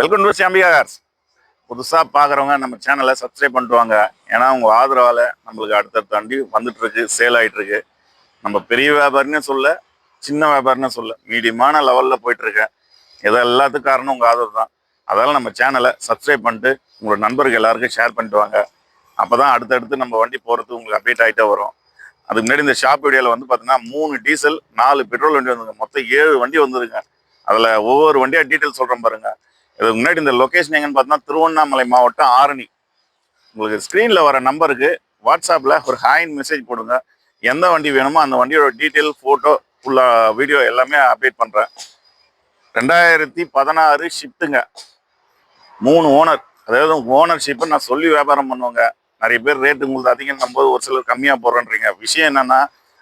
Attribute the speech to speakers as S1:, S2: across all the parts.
S1: Welcome to Zambia புதுசாக பார்க்குறவங்க நம்ம சேனலை சப்ஸ்கிரைப் பண்ணுவாங்க ஏன்னா உங்கள் ஆதரவால் நம்மளுக்கு அடுத்தடுத்த வண்டி வந்துட்டுருக்கு சேல் ஆகிட்டுருக்கு நம்ம பெரிய வியாபாரின்னு சொல்ல சின்ன வியாபாரினே சொல்ல மீடியமான லெவலில் போயிட்டுருக்கேன். இது எல்லாத்துக்கும் காரணம் உங்கள் ஆதரவு தான். அதால் நம்ம சேனலை சப்ஸ்கிரைப் பண்ணிட்டு உங்களோட நண்பர்கள் எல்லாருக்கும் ஷேர் பண்ணிட்டு வாங்க. அப்போ தான் அடுத்தடுத்து நம்ம வண்டி போகிறதுக்கு உங்களுக்கு அப்டேட் ஆகிட்டே வரும். அதுக்கு முன்னாடி இந்த ஷாப் வீடியோவில் வந்து பார்த்தீங்கன்னா மூணு டீசல் நாலு பெட்ரோல் வண்டி வந்துங்க மொத்தம் ஏழு வண்டி வந்துருங்க. அதில் ஒவ்வொரு வண்டியாக டீட்டெயில் சொல்கிறேன் பாருங்கள் இதுக்கு முன்னாடி இந்த லொக்கேஷன் எங்கன்னு பார்த்தோம்னா திருவண்ணாமலை மாவட்டம் ஆரணி. உங்களுக்கு ஸ்க்ரீனில் வர நம்பருக்கு வாட்ஸ்அப்பில் ஒரு ஹாயின் மெசேஜ் போடுங்க. எந்த வண்டி வேணுமோ அந்த வண்டியோட டீட்டெயில் ஃபோட்டோ ஃபுல்லாக வீடியோ எல்லாமே அப்டேட் பண்ணுறேன் ரெண்டாயிரத்தி பதினாறு ஷிஃப்ட்டுங்க மூணு ஓனர் அதாவது ஓனர்ஷிப்பை நான் சொல்லி வியாபாரம் பண்ணுவாங்க. நிறைய பேர் ரேட்டு உங்களுக்கு அதிகம் நம்போது ஒரு சிலர் கம்மியாக போடுறேன்றீங்க. விஷயம் என்னென்னா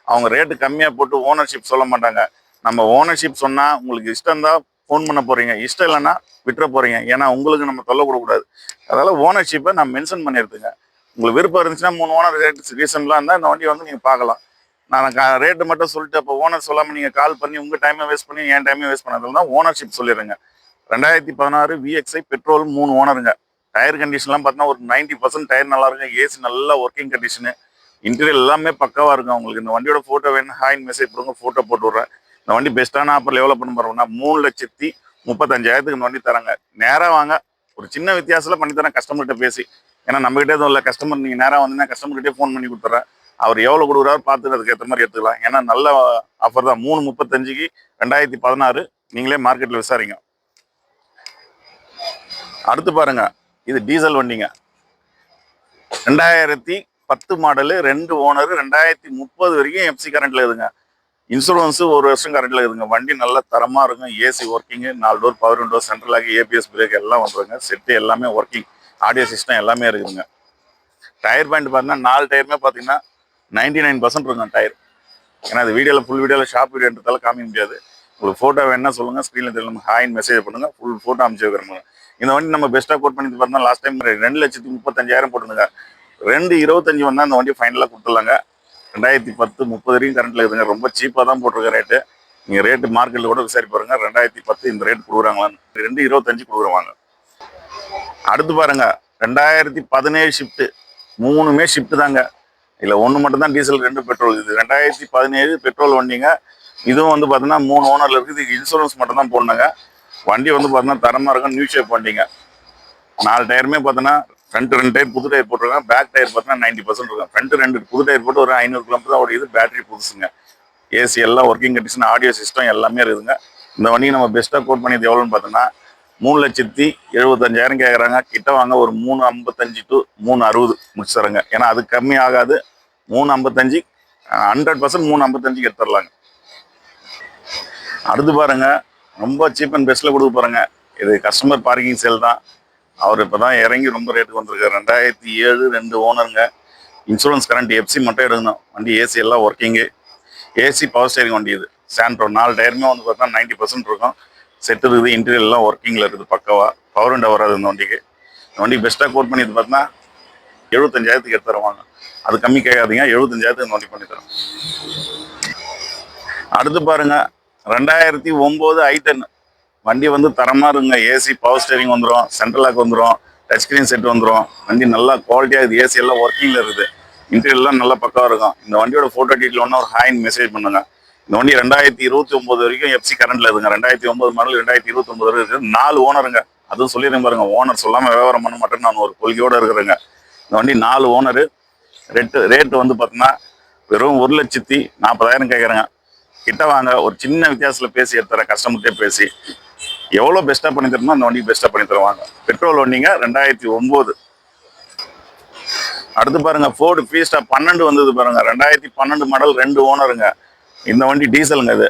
S1: அவங்க ரேட்டு கம்மியாக போட்டு ஓனர்ஷிப் சொல்ல மாட்டாங்க. நம்ம ஓனர்ஷிப் சொன்னால் உங்களுக்கு இஷ்டம் தான் ஃபோன் பண்ண போகிறீங்க இஷ்டம் இல்லைன்னா விட்டுற போகிறீங்க ஏன்னா உங்களுக்கு நம்ம தொல்லை கொடுக்கக்கூடாது. அதனால் ஓனர்ஷிப்பை நான் மென்ஷன் பண்ணியிருந்துங்க உங்களுக்கு விருப்பம் இருந்துச்சுன்னா மூணு ஓனர் ரேட் ரீசன்லாம் இருந்தால் இந்த வண்டியை வந்து நீங்கள் பார்க்கலாம். நான் ரேட்டு மட்டும் சொல்லிட்டு அப்போ ஓனர் சொல்லாமல் நீங்கள் கால் பண்ணி உங்கள் டைமை வேஸ்ட் பண்ணி என் டைமே வேஸ்ட் பண்ணதில் தான் ஓனர்ஷிப் சொல்லிடுங்க ரெண்டாயிரத்தி பதினாறு விஎக்ஸ்ஐ பெட்ரோல் மூணு ஓனருங்க டயர் கண்டிஷன்லாம் பார்த்தீங்கன்னா ஒரு நைன்டி பர்சன்ட் டயர் நல்லா இருக்கும் ஏசி நல்லா ஒர்க்கிங் கண்டிஷனு இன்டீரியர் எல்லாமே பக்காவாக இருக்கும் உங்களுக்கு இந்த வண்டியோட ஃபோட்டோ வேணும் ஹாயின் மெசேஜ் கொடுங்க ஃபோட்டோ போட்டு விட்றேன். இந்த வண்டி பெஸ்ட்டான ஆஃபர் எவ்வளோ பண்ண போகிறோம்னா மூணு லட்சத்தி முப்பத்தஞ்சாயிரத்துக்கு இந்த வண்டி தராங்க. நேராக வாங்க. ஒரு சின்ன வித்தியாசத்தில் பண்ணித்தரேன் கஸ்டமர்கிட்ட பேசி. ஏன்னா நம்மகிட்டே எதுவும் இல்லை. கஸ்டமர் நீங்கள் நேராக வந்தீங்கன்னா கஸ்டமர்கிட்டே ஃபோன் பண்ணி கொடுத்துட்றேன். அவர் எவ்வளோ கொடுக்குறாரு பார்த்துட்டு அதுக்கேற்ற மாதிரி எடுத்துக்கலாம் ஏன்னா நல்ல ஆஃபர் தான். மூணு முப்பத்தஞ்சுக்கு ரெண்டாயிரத்தி பதினாறு நீங்களே மார்க்கெட்டில் விசாரிங்க. அடுத்து பாருங்க. இது டீசல் வண்டிங்க. ரெண்டாயிரத்தி பத்து மாடலு ரெண்டு ஓனர் ரெண்டாயிரத்தி முப்பது வரைக்கும் எஃப்சி கரண்ட்ல இருக்குங்க இன்சூரன்ஸு ஒரு வருஷம் கரண்டில் இருக்குங்க. வண்டி நல்ல தரமா இருக்கும். ஏசி ஒர்க்கிங்கு நாலு டோர் பவர் விண்டோ சென்ட்ரலாக ஏபிஎஸ் பிரேக் எல்லாம் வந்துருங்க. செட்டு எல்லாமே ஒர்க்கிங் ஆடியோ சிஸ்டம் எல்லாமே இருக்குதுங்க. டயர் பாயிண்ட் பார்த்தீங்கன்னா நாலு டயருமே பார்த்தீங்கன்னா நைன்டி நைன் பர்சன்ட் இருக்கும் டயர் ஏன்னா அது வீடியோவில் ஃபுல் வீடியோவில் ஷாப் வீடியோன்றதால காமிக்க முடியாது. உங்களுக்கு ஃபோட்டோ வேணா சொல்லுங்க. ஸ்க்ரீனில் நம்ம ஹாயின் மெசேஜ் பண்ணுங்க. ஃபுல் ஃபோட்டோ அமைச்சு வைக்கிறோம் இந்த வண்டி நம்ம பெஸ்ட்டாக கோட் பண்ணி பார்த்தோம்னா லாஸ்ட் டைம் ரெண்டு லட்சத்தி முப்பத்தஞ்சாயிரம் போட்டுருங்க ரெண்டு இருபத்தஞ்சு வந்தால் அந்த வண்டி ஃபைனலாக கொடுத்துடலாங்க. ரெண்டாயிரத்தி பத்து முப்பது வரைக்கும் கரண்ட்டில் இருக்குதுங்க. ரொம்ப சீப்பாக தான் போட்டிருக்க ரேட்டு நீங்கள் ரேட்டு மார்க்கெட்டில் கூட விசாரி பாருங்க. ரெண்டாயிரத்தி பத்து இந்த ரேட் கொடுக்குறாங்களான்னு. ரெண்டு இருபத்தஞ்சு கொடுக்குறவாங்க. அடுத்து பாருங்க. ரெண்டாயிரத்தி பதினேழு ஷிஃப்ட்டு மூணுமே ஷிஃப்ட் தாங்க. இல்லை ஒன்று மட்டும் தான் டீசல் ரெண்டு பெட்ரோல் இது ரெண்டாயிரத்தி பதினேழு பெட்ரோல் வண்டிங்க. இதுவும் வந்து பார்த்தீங்கன்னா மூணு ஓனரில் இருக்குது. இது இன்சூரன்ஸ் மட்டும் தான் போடணுங்க. வண்டி வந்து பார்த்தீங்கன்னா தரமாக இருக்கும். நியூ ஷேப் வண்டிங்க. நாலு டயருமே பார்த்தீங்கன்னா ஃப்ரண்ட் ரெண்டு டயர் புது டயர் போட்டிருக்காங்க. பேக் டயர் பார்த்தீங்கன்னா நைன்டி பர்சன்ட் இருக்கும். ஃப்ரண்ட் ரெண்டு புது டயர் போட்டு ஒரு ஐநூறு கிலோமீட்டர் தான் ஓடிது பேட்டரி புதுசுங்க. ஏசி எல்லாம் ஒர்க்கிங் கண்டிஷன் ஆடியோ சிஸ்டம் எல்லாமே இருக்குதுங்க. இந்த வண்டியை நம்ம பெஸ்ட்டாக கோட் பண்ணியது எவ்வளோன்னு பார்த்தோன்னா மூணு லட்சத்தி எழுபத்தஞ்சாயிரம் கேட்குறாங்க கிட்ட வாங்க ஒரு மூணு ஐம்பத்தஞ்சு டு மூணு அறுபது முடிச்சிடறங்க ஏன்னா அது கம்மி ஆகாது. மூணு ஐம்பத்தஞ்சு ஹண்ட்ரட் பர்சன்ட் மூணு ஐம்பத்தஞ்சுக்கு எடுத்துடலாங்க. அடுத்து பாருங்க. ரொம்ப சீப் அண்ட் பெஸ்ட்டில் கொடுக்க போகிறேங்க இது கஸ்டமர் பார்க்கிங் சேல் தான். அவர் இப்போ தான் இறங்கி ரொம்ப ரேட்டுக்கு வந்திருக்காரு. ரெண்டாயிரத்தி ஏழு ரெண்டு ஓனருங்க இன்சூரன்ஸ் கரண்ட் எஃப்சி மட்டும் எடுக்கணும். வண்டி ஏசி எல்லாம் ஒர்க்கிங்கு ஏசி பவர் ஸ்டேரிங் வண்டி இது. சாண்ட்ரோ நாலு டயருமே வந்து பார்த்தா நைன்ட்டி பர்சன்ட் இருக்கும். செட் இருக்குது இன்டீரியர் எல்லாம் ஒர்க்கிங்கில் இருக்குது பக்கவா. பவர் அண்ட் வராது இந்த வண்டிக்கு. இந்த வண்டி பெஸ்ட்டாக கோட் பண்ணி பார்த்தீங்கன்னா எழுபத்தஞ்சாயிரத்துக்கு எடுத்து தருவாங்க. அது கம்மி கேட்காதீங்க. எழுபத்தஞ்சாயிரத்துக்கு இந்த வண்டி பண்ணி அடுத்து பாருங்க. ரெண்டாயிரத்தி ஒம்பது ஐட்டன் வண்டி வந்து தரமாக இருங்க. ஏசி பவர் ஸ்டேரிங் வந்துடும் சென்ட்ரலாக் வந்துடும் டச் ஸ்க்ரீன் செட் வந்துடும் வண்டி நல்லா குவாலிட்டியாக இருக்குது. ஏசி எல்லாம் ஒர்க்கிங்கில் இருக்குது. இன்டீரியர்லாம் நல்லா பக்காவாக இருக்கும். இந்த வண்டியோட ஃபோட்டோ டீட்டில் ஒன்று ஒரு ஹாயின் மெசேஜ் பண்ணுங்க. இந்த வண்டி ரெண்டாயிரத்தி இருபத்தி ஒம்பது வரைக்கும் எஃப்சி கரண்ட்டில் இருக்குங்க. ரெண்டாயிரத்தி ஒம்பது மாடல் ரெண்டாயிரத்தி இருபத்தி ஒம்பது வரைக்கும் இருக்குது. நாலு ஓனருங்க அதுவும் சொல்லிடுங்க பாருங்க. ஓனர் சொல்லாமல் விவகாரம் பண்ண மாட்டேன்னு நான் ஒரு கொள்கையோடு இருக்கிறேங்க. இந்த வண்டி நாலு ஓனரு ரேட்டு ரேட்டு வந்து பார்த்தீங்கன்னா வெறும் ஒரு லட்சத்தி நாற்பதாயிரம் கேட்குறேங்க கிட்ட வாங்க. ஒரு சின்ன வித்தியாசத்தில் பேசி எடுத்துறேன். கஸ்டமர்கிட்டே பேசி. எவ்வளோ பெஸ்ட்டாக பண்ணி தரணுமோ அந்த வண்டி பெஸ்ட்டாக பண்ணி தருவாங்க. பெட்ரோல் வண்டிங்க ரெண்டாயிரத்தி ஒம்பது அடுத்து பாருங்க ஃபோர்டு ஃபீஸ்டா பன்னெண்டு வந்தது பாருங்க. ரெண்டாயிரத்தி பன்னெண்டு மாடல் ரெண்டு ஓனருங்க இந்த வண்டி டீசலுங்க இது.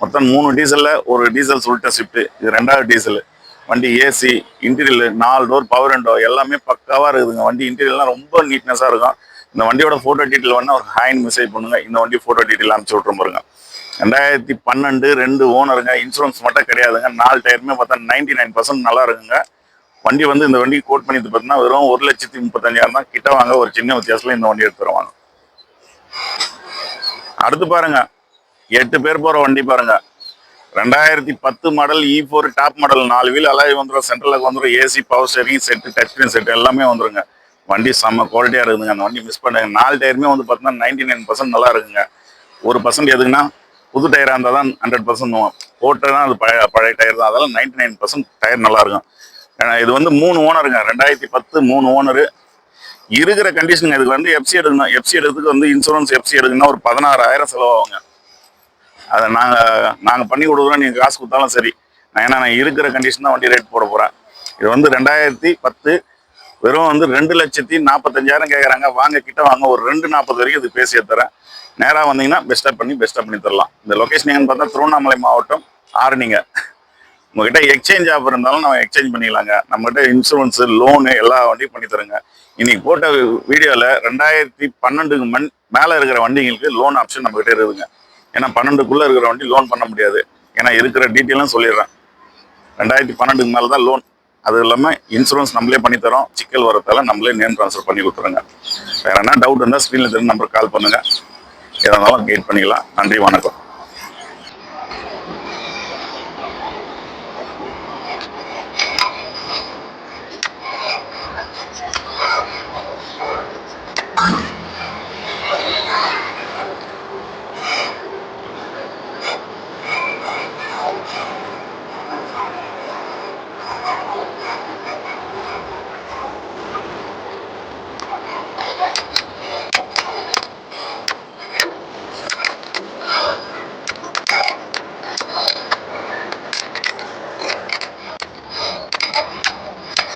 S1: மொத்தம் மூணு டீசல்ல ஒரு டீசல் சொல்லிட்ட ஷிஃப்ட்டு இது ரெண்டாவது டீசல் வண்டி ஏசி இன்டீரியல் நாலு டோர் பவர் விண்டோ எல்லாமே பக்காவாக இருக்குதுங்க. வண்டி இன்டீரியல்லாம் ரொம்ப நீட்னஸாக இருக்கும். இந்த வண்டியோட ஃபோட்டோ டீட்டெயில் வேணால் ஒரு ஹாயின் மெசேஜ் பண்ணுங்க. இந்த வண்டி ஃபோட்டோ டீட்டெயில் அனுப்பிச்சு விட்றோம் பாருங்க. ரெண்டாயிரத்தி பன்னெண்டு ரெண்டு ஓனருங்க. இன்சூரன்ஸ் மட்டும் கிடையாதுங்க. நாலு டயருமே பார்த்தா நைன்டி நைன் பர்சன்ட் நல்லா இருக்குங்க. வண்டி வந்து இந்த வண்டி கோட் பண்ணி பார்த்தீங்கன்னா வெறும் ஒரு லட்சத்தி முப்பத்தஞ்சாயிரம் தான். கிட்ட வாங்க ஒரு சின்ன வித்தியாசத்தில் இந்த வண்டி எடுத்துருவாங்க அடுத்து பாருங்க. எட்டு பேர் போகிற வண்டி பாருங்க. ரெண்டாயிரத்தி பத்து model E four top model நாலு வீல் அலாய் வந்துடும் சென்ட்ரலுக்கு வந்துடும் AC power steering set touch screen set எல்லாமே வந்துருங்க. வண்டி செம்ம குவாலிட்டியாக இருக்குதுங்க. அந்த வண்டி மிஸ் பண்ணுங்க நாலு டயருமே வந்து பார்த்தீங்கன்னா நைன்டி நைன் பர்சன்ட் நல்லா இருக்குங்க. ஒரு பர்சன்ட் எதுக்குன்னா புது டயராக இருந்தால் தான் ஹண்ட்ரட் பர்சன்ட் போட்டனா அது பழைய பழைய டயர் தான். அதெல்லாம் நைன்டி நைன் பர்சன்ட் டயர் நல்லா இருக்கும் ஏன்னா இது வந்து மூணு ஓனருங்க ரெண்டாயிரத்தி பத்து மூணு ஓனரு இருக்கிற கண்டிஷனுங்க இதுக்கு வந்து எஃப்சி எடுக்கணும். எஃப்சி எடுக்கிறதுக்கு வந்து இன்சூரன்ஸ் எஃப்சி எடுக்கணும்னா ஒரு பதினாறாயிரம் செலவாகுங்க. அதை நாங்கள் நாங்கள் பண்ணி கொடுக்குறோம். நீங்கள் காசு கொடுத்தாலும் சரி. நான் ஏன்னா நான் இருக்கிற கண்டிஷன் தான் வண்டி ரேட் போட போகிறேன் இது வந்து ரெண்டாயிரத்தி பத்து வெறும் வந்து ரெண்டு லட்சத்தி நாற்பத்தஞ்சாயிரம் கேட்குறாங்க. வாங்க கிட்ட வாங்க. ஒரு ரெண்டு நாற்பது வரைக்கும் இது பேசி தரேன். நேராக வந்தீங்கன்னா பெஸ்ட்டாக பண்ணி பெஸ்ட்டாக பண்ணி தரலாம். இந்த லொக்கேஷன் எங்கன்னு பார்த்தா திருவண்ணாமலை மாவட்டம் ஆரணிங்க உங்ககிட்ட எக்ஸ்சேஞ்ச் ஆஃபர் இருந்தாலும் நம்ம எக்ஸ்சேஞ்ச் பண்ணிக்கலாங்க. நம்மகிட்ட இன்சூரன்ஸு லோனு எல்லா வண்டியும் பண்ணி தருங்க. இன்னைக்கு போட்ட வீடியோவில் ரெண்டாயிரத்தி பன்னெண்டுக்கு மண் மேலே இருக்கிற வண்டிங்களுக்கு லோன் ஆப்ஷன் நம்மகிட்ட இருக்குதுங்க. ஏன்னா பன்னெண்டுக்குள்ளே இருக்கிற வண்டி லோன் பண்ண முடியாது. ஏன்னா இருக்கிற டீட்டெயிலும் சொல்லிடுறேன். ரெண்டாயிரத்தி பன்னெண்டுக்கு மேலே தான் லோன் அது இல்லாமல் இன்சூரன்ஸ் நம்மளே பண்ணித்தரோம் சிக்கல் வரத்தால நம்மளே நேம் ட்ரான்ஸ்ஃபர் பண்ணி கொடுத்துருங்க. வேற என்ன டவுட் இருந்தால் ஸ்க்ரீனில் தெரிஞ்ச நம்பருக்கு கால் பண்ணுங்கள் எதனாலும் இருந்தாலும் கைட் பண்ணிக்கலாம். நன்றி வணக்கம்.